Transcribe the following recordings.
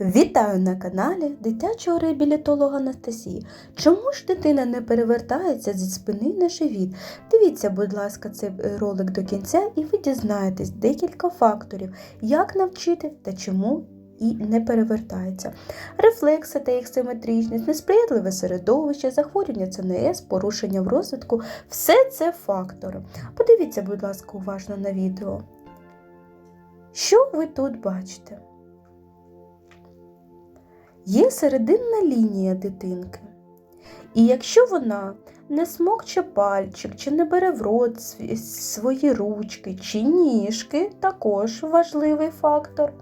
Вітаю на каналі дитячого реабілітолога Анастасії. Чому ж дитина не перевертається зі спини на живіт? Дивіться, будь ласка, цей ролик до кінця, і ви дізнаєтесь декілька факторів, як навчити та чому і не перевертається. Рефлекси та їх симетричність, несприятливе середовище, захворювання ЦНС, порушення в розвитку все це фактори. Подивіться, будь ласка, уважно на відео. Що ви тут бачите? Є серединна лінія дитинки. І якщо вона не смокче пальчик, чи не бере в рот свої ручки чи ніжки, також важливий фактор,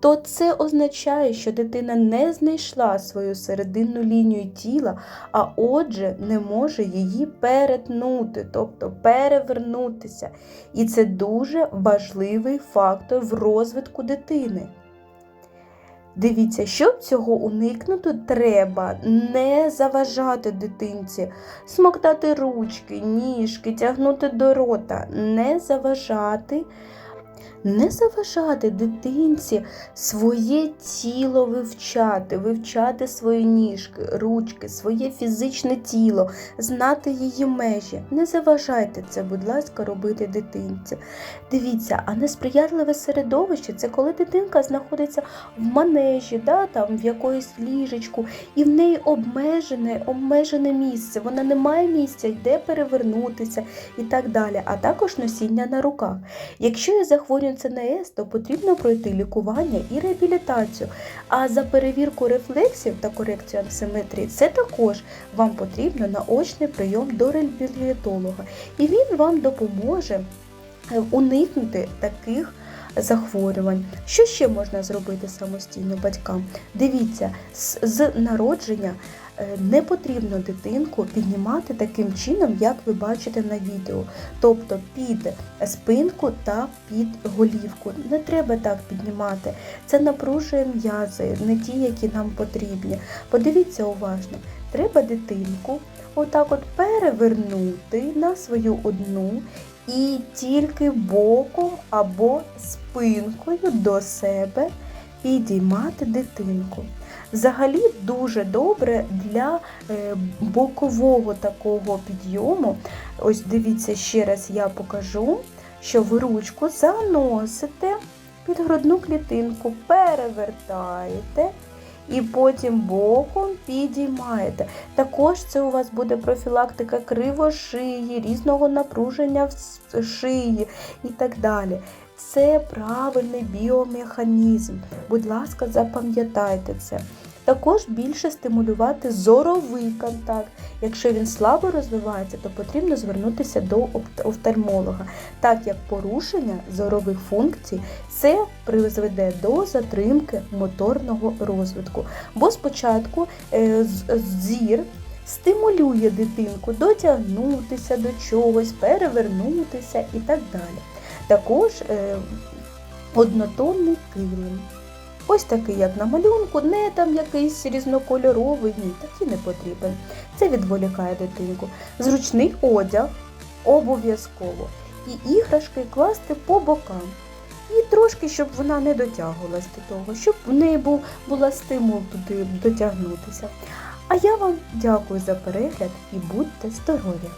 то це означає, що дитина не знайшла свою серединну лінію тіла, а отже, не може її перетнути, тобто перевернутися. І це дуже важливий фактор в розвитку дитини. Дивіться, щоб цього уникнути, треба не заважати дитинці, смоктати ручки, ніжки, тягнути до рота, не заважати, не заважати дитинці своє тіло вивчати, вивчати свої ніжки, ручки, своє фізичне тіло, знати її межі. Не заважайте це, будь ласка, робити дитинці. Дивіться, а несприятливе середовище це коли дитинка знаходиться в манежі, да, там, в якоїсь ліжечку, і в неї обмежене, обмежене місце. Вона не має місця, йде перевернутися і так далі, а також носіння на руках. Якщо є захворювання ЦНС, то потрібно пройти лікування і реабілітацію. А за перевірку рефлексів та корекцію асиметрії, це також вам потрібно наочний прийом до реабілітолога. І він вам допоможе уникнути таких захворювань. Що ще можна зробити самостійно батькам? Дивіться, з, з народження не потрібно дитинку піднімати таким чином, як ви бачите на відео, тобто під спинку та під голівку. Не треба так піднімати. Це напружує м'язи, не ті, які нам потрібні. Подивіться уважно, треба дитинку отак от перевернути на свою одну і тільки боком або спинкою до себе підіймати дитинку. Взагалі дуже добре для е, бокового такого підйому. Ось дивіться, ще раз я покажу, що ви ручку заносите під грудну клітинку, перевертаєте і потім боком підіймаєте. Також це у вас буде профілактика кривошиї, різного напруження в шиї і так далі. Це правильний біомеханізм. Будь ласка, запам'ятайте це. Також більше стимулювати зоровий контакт. Якщо він слабо розвивається, то потрібно звернутися до офтальмолога, так як порушення зорових функцій це призведе до затримки моторного розвитку. Бо спочатку е, зір стимулює дитинку дотягнутися до чогось, перевернутися і так далі. Також е, однотонний килим. Ось такий, як на малюнку, не там якийсь різнокольоровий, ні, такий не потрібен. Це відволікає дитинку. Зручний одяг обов'язково. І іграшки класти по бокам. І трошки, щоб вона не дотягувалась до того, щоб в неї був була стимул туди дотягнутися. А я вам дякую за перегляд і будьте здорові!